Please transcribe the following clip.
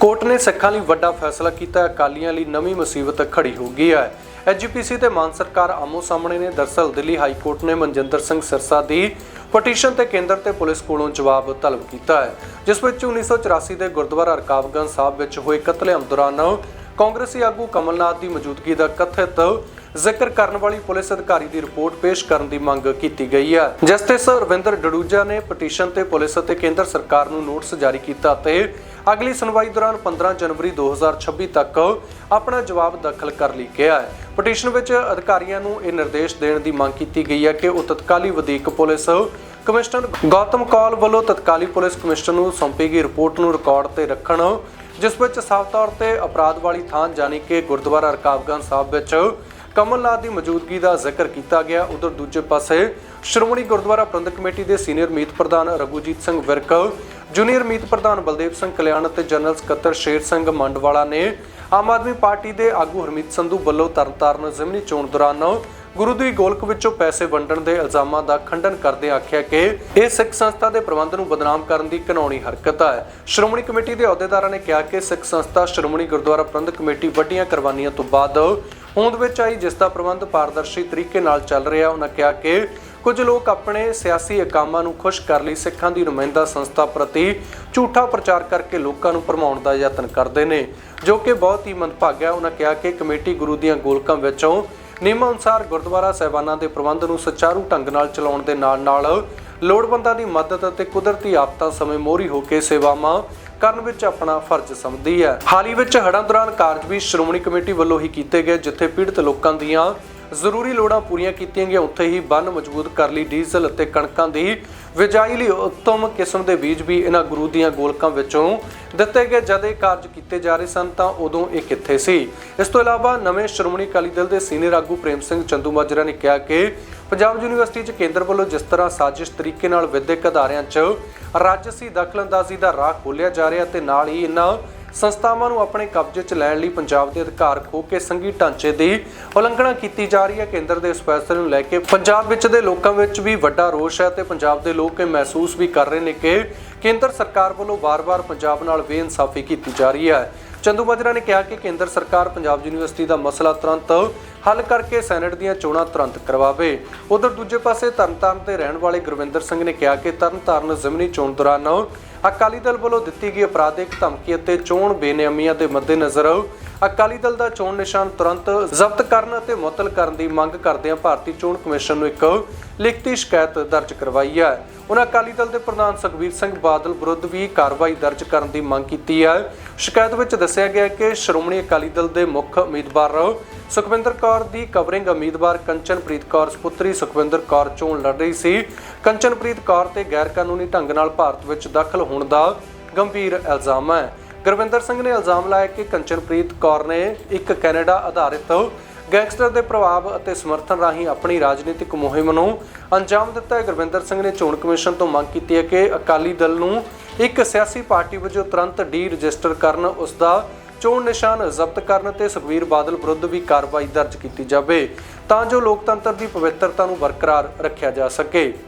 Court ਨੇ ਸਿੱਖਾਂ ਲਈ ਵੱਡਾ ਫੈਸਲਾ ਕੀਤਾ। ਅਕਾਲੀਆਂ ਲਈ ਨਵੀਂ ਮੁਸੀਬਤ ਖੜੀ ਹੋ ਗਈ ਹੈ। ਐਜੀਪੀਸੀ ਤੇ ਮਾਨ ਸਰਕਾਰ ਆਮੋ ਸਾਹਮਣੇ ਨੇ। ਦਰਸਲ ਦਿੱਲੀ ਹਾਈ ਕੋਰਟ ਨੇ ਮਨਜਿੰਦਰ ਸਿੰਘ ਸਿਰਸਾ ਦੀ ਪਟੀਸ਼ਨ ਤੇ ਕੇਂਦਰ ਤੇ ਪੁਲਿਸ ਕੋਲੋਂ ਜਵਾਬ ਤਲਬ ਕੀਤਾ ਹੈ, ਜਿਸ ਵਿੱਚ 1984 ਦੇ ਗੁਰਦੁਆਰਾ ਰਕਾਬਗੰਜ ਸਾਹਿਬ ਵਿੱਚ ਹੋਏ ਕਤਲੇਆਮ ਦੌਰਾਨ ਕਾਂਗਰਸੀ ਆਗੂ ਕਮਲਨਾਥ ਦੀ ਮੌਜੂਦਗੀ ਦਾ ਕਥਿਤ ਜ਼ਿਕਰ ਕਰਨ ਵਾਲੀ ਪੁਲਿਸ ਅਧਿਕਾਰੀ ਦੀ ਰਿਪੋਰਟ ਪੇਸ਼ ਕਰਨ ਦੀ ਮੰਗ ਕੀਤੀ ਗਈ ਹੈ। ਜਸਟਿਸ ਰਵਿੰਦਰ ਡਡੂਜਾ ਨੇ ਪਟੀਸ਼ਨ ਤੇ ਪੁਲਿਸ ਅਤੇ ਕੇਂਦਰ ਸਰਕਾਰ ਨੂੰ ਨੋਟਿਸ ਜਾਰੀ ਕੀਤਾ ਤੇ ਅਗਲੀ ਸੁਣਵਾਈ ਦੌਰਾਨ 15 ਜਨਵਰੀ 2026 ਤੱਕ ਆਪਣਾ ਜਵਾਬ ਦਾਖਲ ਕਰ ਲਈ ਗਿਆ ਹੈ। ਪਟੀਸ਼ਨ ਵਿੱਚ ਅਧਿਕਾਰੀਆਂ ਨੂੰ ਇਹ ਨਿਰਦੇਸ਼ ਦੇਣ ਦੀ ਮੰਗ ਕੀਤੀ ਗਈ ਹੈ ਕਿ ਉਹ ਤਤਕਾਲੀ ਵਧੀਕ ਪੁਲਿਸ ਕਮਿਸ਼ਨਰ ਗੌਤਮ ਕੌਲ ਵੱਲੋਂ ਤਤਕਾਲੀ ਪੁਲਿਸ ਕਮਿਸ਼ਨਰ ਨੂੰ ਸੌਂਪੀ ਗਈ ਰਿਪੋਰਟ ਨੂੰ ਰਿਕਾਰਡ ਤੇ ਰੱਖਣ ਜਿਸ ਵਿੱਚ ਸਾਫ਼ ਤੌਰ ਤੇ ਅਪਰਾਧ ਵਾਲੀ ਥਾਂ ਯਾਨੀ ਕਿ ਗੁਰਦੁਆਰਾ ਰਕਾਬਗੰਜ ਸਾਹਿਬ ਵਿੱਚ ਕਮਲਨਾਥ ਦੀ ਮੌਜੂਦਗੀ ਦਾ ਜ਼ਿਕਰ ਕੀਤਾ ਗਿਆ। ਉਧਰ ਦੂਜੇ ਪਾਸੇ ਸ਼੍ਰੋਮਣੀ ਗੁਰਦੁਆਰਾ ਪ੍ਰਬੰਧਕ ਕਮੇਟੀ ਦੇ ਸੀਨੀਅਰ ਮੀਤ ਪ੍ਰਧਾਨ ਰਘੂਜੀਤ ਸਿੰਘ ਵਿਰਕ, ਜੂਨੀਅਰ ਮੀਤ ਪ੍ਰਧਾਨ ਬਲਦੇਵ ਸਿੰਘ ਕਲਿਆਣ ਅਤੇ ਜਨਰਲ ਸਕੱਤਰ ਸ਼ੇਰ ਸਿੰਘ ਮੰਡਵਾਲਾ ਨੇ ਆਮ ਆਦਮੀ ਪਾਰਟੀ ਦੇ ਆਗੂ ਹਰਮੀਤ ਸੰਧੂ ਵੱਲੋਂ ਤਰਨਤਾਰਨ ਜ਼ਿਮਨੀ ਚੋਣ ਦੌਰਾਨ ਗੁਰੂ ਦੀ ਗੋਲਕ ਵਿੱਚੋਂ ਪੈਸੇ ਵੰਡਣ ਦੇ ਇਲਜ਼ਾਮਾਂ ਦਾ ਖੰਡਨ ਕਰਦੇ ਆਖਿਆ ਕਿ ਇਹ ਸਿੱਖ ਸੰਸਥਾ ਦੇ ਪ੍ਰਬੰਧ ਨੂੰ ਬਦਨਾਮ ਕਰਨ ਦੀ ਕਾਨੂੰਨੀ ਹਰਕਤ ਹੈ। ਸ਼੍ਰੋਮਣੀ ਕਮੇਟੀ ਦੇ ਅਹੁਦੇਦਾਰਾਂ ਨੇ ਕਿਹਾ ਕਿ ਸਿੱਖ ਸੰਸਥਾ ਸ਼੍ਰੋਮਣੀ ਗੁਰਦੁਆਰਾ ਪ੍ਰਬੰਧਕ ਕਮੇਟੀ ਵੱਡੀਆਂ ਕੁਰਬਾਨੀਆਂ ਤੋਂ ਬਾਅਦ ਹੋਂਦ ਵਿੱਚ ਆਈ, ਜਿਸ ਦਾ ਪ੍ਰਬੰਧ ਪਾਰਦਰਸ਼ੀ ਤਰੀਕੇ ਨਾਲ ਚੱਲ ਰਿਹਾ, ਉਹਨਾਂ ਕਿਹਾ ਕਿ ਕੁਝ ਲੋਕ ਆਪਣੇ ਸਿਆਸੀ ਇਕਾਮਾਂ ਨੂੰ ਖੁਸ਼ ਕਰ ਲਈ ਸਿੱਖਾਂ ਦੀ ਨੁਮਾਇੰਦਾ ਸੰਸਥਾ ਪ੍ਰਤੀ ਝੂਠਾ ਪ੍ਰਚਾਰ ਕਰਕੇ ਲੋਕਾਂ ਨੂੰ ਭਰਮਾਉਣ ਦਾ ਯਤਨ ਕਰਦੇ ਨੇ। ਜੋ ਕਿ ਬਹੁਤ ਹੀ ਮੰਦਭਾਗਾ ਹੈ, ਉਹਨਾਂ ਕਿਹਾ ਕਿ ਕਮੇਟੀ ਗੁਰੂ ਦੀਆਂ ਗੋਲਕਾਂ ਵਿੱਚੋਂ ਨਿਯਮਾਂ ਅਨੁਸਾਰ ਗੁਰਦੁਆਰਾ ਸਾਹਿਬਾਨਾਂ ਦੇ ਪ੍ਰਬੰਧ ਨੂੰ ਸੁਚਾਰੂ ਢੰਗ ਨਾਲ ਚਲਾਉਣ ਦੇ ਨਾਲ-ਨਾਲ ਲੋੜਵੰਦਾਂ ਦੀ ਮਦਦ ਅਤੇ ਕੁਦਰਤੀ ਆਫਤਾਂ ਸਮੇਂ ਮੋਹਰੀ ਹੋ ਕੇ ਸੇਵਾਵਾਂ ਕਰਨ ਵਿੱਚ ਆਪਣਾ ਫਰਜ਼ ਸਮਝਦੀ ਹੈ। ਹਾਲ ਹੀ ਵਿੱਚ ਹੜ੍ਹਾਂ ਦੌਰਾਨ ਕਾਰਜ ਵੀ ਸ਼੍ਰੋਮਣੀ ਕਮੇਟੀ ਵੱਲੋਂ ਹੀ ਕੀਤੇ ਗਏ, ਜਿੱਥੇ ਪੀੜਤ ਲੋਕਾਂ ਦੀਆਂ ਜ਼ਰੂਰੀ ਲੋੜਾਂ ਪੂਰੀਆਂ ਕੀਤੀਆਂ ਗਈਆਂ, ਉੱਥੇ ਹੀ ਬੰਨ ਮਜ਼ਬੂਤ ਕਰ ਲਈ ਡੀਜ਼ਲ ਅਤੇ ਕਣਕਾਂ ਦੀ ਬਿਜਾਈ ਲਈ ਉੱਤਮ ਕਿਸਮ ਦੇ ਬੀਜ ਵੀ ਇਹਨਾਂ ਗੁਰੂ ਦੀਆਂ ਗੋਲਕਾਂ ਵਿੱਚੋਂ ਦਿੱਤੇ ਗਏ। ਜਦ ਇਹ ਕਾਰਜ ਕੀਤੇ ਜਾ ਰਹੇ ਸਨ ਤਾਂ ਉਦੋਂ ਇਹ ਕਿੱਥੇ ਸੀ? ਇਸ ਤੋਂ ਇਲਾਵਾ ਨਵੇਂ ਸ਼੍ਰੋਮਣੀ ਅਕਾਲੀ ਦਲ ਦੇ ਸੀਨੀਅਰ ਆਗੂ ਪ੍ਰੇਮ ਸਿੰਘ ਚੰਦੂ ਮਾਜਰਾ ਨੇ ਕਿਹਾ ਕਿ ਪੰਜਾਬ ਯੂਨੀਵਰਸਿਟੀ 'ਚ ਕੇਂਦਰ ਵੱਲੋਂ ਜਿਸ ਤਰ੍ਹਾਂ ਸਾਜ਼ਿਸ਼ ਤਰੀਕੇ ਨਾਲ ਵਿਦਿਅਕ ਅਦਾਰਿਆਂ 'ਚ ਰਾਜਸੀ ਦਖਲਅੰਦਾਜ਼ੀ ਦਾ ਰਾਹ ਖੋਲਿਆ ਜਾ ਰਿਹਾ ਤੇ ਨਾਲ ਹੀ ਇਹਨਾਂ ਸੰਸਥਾਵਾਂ ਨੂੰ ਆਪਣੇ ਕਬਜ਼ੇ 'ਚ ਲੈਣ ਲਈ ਪੰਜਾਬ ਦੇ ਅਧਿਕਾਰ ਖੋ ਕੇ ਸੰਘੀ ਢਾਂਚੇ ਦੀ ਉਲੰਘਣਾ ਕੀਤੀ ਜਾ ਰਹੀ ਹੈ। ਕੇਂਦਰ ਦੇ ਇਸ ਫੈਸਲੇ ਨੂੰ ਲੈ ਕੇ ਪੰਜਾਬ ਵਿੱਚ ਦੇ ਲੋਕਾਂ ਵਿੱਚ ਵੀ ਵੱਡਾ ਰੋਸ ਹੈ ਤੇ ਪੰਜਾਬ ਦੇ ਲੋਕ ਇਹ ਮਹਿਸੂਸ ਵੀ ਕਰ ਰਹੇ ਨੇ ਕਿ ਕੇਂਦਰ ਸਰਕਾਰ ਵੱਲੋਂ ਵਾਰ-ਵਾਰ ਪੰਜਾਬ ਨਾਲ ਬੇਇਨਸਾਫੀ ਕੀਤੀ ਜਾ ਰਹੀ ਹੈ। ਚੰਦੂ ਮਾਜਰਾ ਨੇ ਕਿਹਾ ਕਿ ਕੇਂਦਰ ਸਰਕਾਰ ਪੰਜਾਬ ਯੂਨੀਵਰਸਿਟੀ ਦਾ ਮਸਲਾ ਤੁਰੰਤ ਹੱਲ ਕਰਕੇ ਸੈਨੇਟ ਦੀਆਂ ਚੋਣਾਂ ਤੁਰੰਤ ਕਰਵਾਵੇ। ਉਧਰ ਦੂਜੇ ਪਾਸੇ ਤਰਨਤਾਰਨ ਦੇ ਰਹਿਣ ਵਾਲੇ ਗੁਰਵਿੰਦਰ ਸਿੰਘ ਨੇ ਕਿਹਾ ਕਿ ਤਰਨਤਾਰਨ ਜ਼ਿਮਨੀ ਚੋਣ ਦੌਰਾਨ ਅਕਾਲੀ ਦਲ ਵੱਲੋਂ ਦਿੱਤੀ ਗਈ ਅਪਰਾਧਿਕ ਧਮਕੀ ਅਤੇ ਚੋਣ ਬੇਨਿਯਮੀਆਂ ਦੇ ਮੱਦੇਨਜ਼ਰ ਅਕਾਲੀ ਦਲ ਦਾ ਚੋਣ ਨਿਸ਼ਾਨ ਤੁਰੰਤ ਜ਼ਬਤ ਕਰਨ ਅਤੇ ਮੁਅੱਤਲ ਕਰਨ ਦੀ ਮੰਗ ਕਰਦਿਆਂ ਭਾਰਤੀ ਚੋਣ ਕਮਿਸ਼ਨ ਨੂੰ ਇੱਕ ਲਿਖਤੀ ਸ਼ਿਕਾਇਤ ਦਰਜ ਕਰਵਾਈ ਹੈ। ਉਹਨਾਂ ਅਕਾਲੀ ਦਲ ਦੇ ਪ੍ਰਧਾਨ ਸੁਖਬੀਰ ਸਿੰਘ ਬਾਦਲ ਵਿਰੁੱਧ ਵੀ ਕਾਰਵਾਈ ਦਰਜ ਕਰਨ ਦੀ ਮੰਗ ਕੀਤੀ ਹੈ। ਸ਼ਿਕਾਇਤ ਵਿੱਚ ਦੱਸਿਆ ਗਿਆ ਕਿ ਸ਼੍ਰੋਮਣੀ ਅਕਾਲੀ ਦਲ ਦੇ ਮੁੱਖ ਉਮੀਦਵਾਰ ਸੁਖਵਿੰਦਰ ਕੌਰ ਦੀ ਕਵਰਿੰਗ ਉਮੀਦਵਾਰ ਕੰਚਨਪ੍ਰੀਤ ਕੌਰ ਸੁਪੁੱਤਰੀ ਸੁਖਵਿੰਦਰ ਕੌਰ ਚੋਣ ਲੜ ਰਹੀ ਸੀ। ਕੰਚਨਪ੍ਰੀਤ ਕੌਰ ਤੇ ਗੈਰ ਕਾਨੂੰਨੀ ਢੰਗ ਨਾਲ ਭਾਰਤ ਵਿੱਚ ਦਾਖਲ ਹੋਣ ਦਾ ਗੰਭੀਰ ਇਲਜ਼ਾਮ ਹੈ। ਗੁਰਵਿੰਦਰ ਸਿੰਘ ਨੇ ਇਲਜ਼ਾਮ ਲਾਇਆ ਕਿ ਕੰਚਨਪ੍ਰੀਤ ਕੌਰ ਨੇ ਇੱਕ ਕੈਨੇਡਾ ਆਧਾਰਿਤ ਗੈਂਗਸਟਰ ਦੇ ਪ੍ਰਭਾਵ ਅਤੇ ਸਮਰਥਨ ਰਾਹੀਂ ਆਪਣੀ ਰਾਜਨੀਤਿਕ ਮੁਹਿੰਮ ਨੂੰ ਅੰਜਾਮ ਦਿੱਤਾ ਹੈ। ਗੁਰਵਿੰਦਰ ਸਿੰਘ ਨੇ ਚੋਣ ਕਮਿਸ਼ਨ ਤੋਂ ਮੰਗ ਕੀਤੀ ਹੈ ਕਿ ਅਕਾਲੀ ਦਲ ਨੂੰ ਇੱਕ ਸਿਆਸੀ ਪਾਰਟੀ ਵਜੋਂ ਤੁਰੰਤ ਡੀ ਰਜਿਸਟਰ ਕਰਨ, ਉਸ ਦਾ ਚੋਣ ਨਿਸ਼ਾਨ ਜ਼ਬਤ ਕਰਨ ਤੇ ਸੁਖਵੀਰ ਬਾਦਲ ਵਿਰੁੱਧ ਵੀ ਕਾਰਵਾਈ ਦਰਜ ਕੀਤੀ ਜਾਵੇ ਤਾਂ ਜੋ ਲੋਕਤੰਤਰ ਦੀ ਪਵਿੱਤਰਤਾ ਨੂੰ ਬਰਕਰਾਰ ਰੱਖਿਆ ਜਾ ਸਕੇ।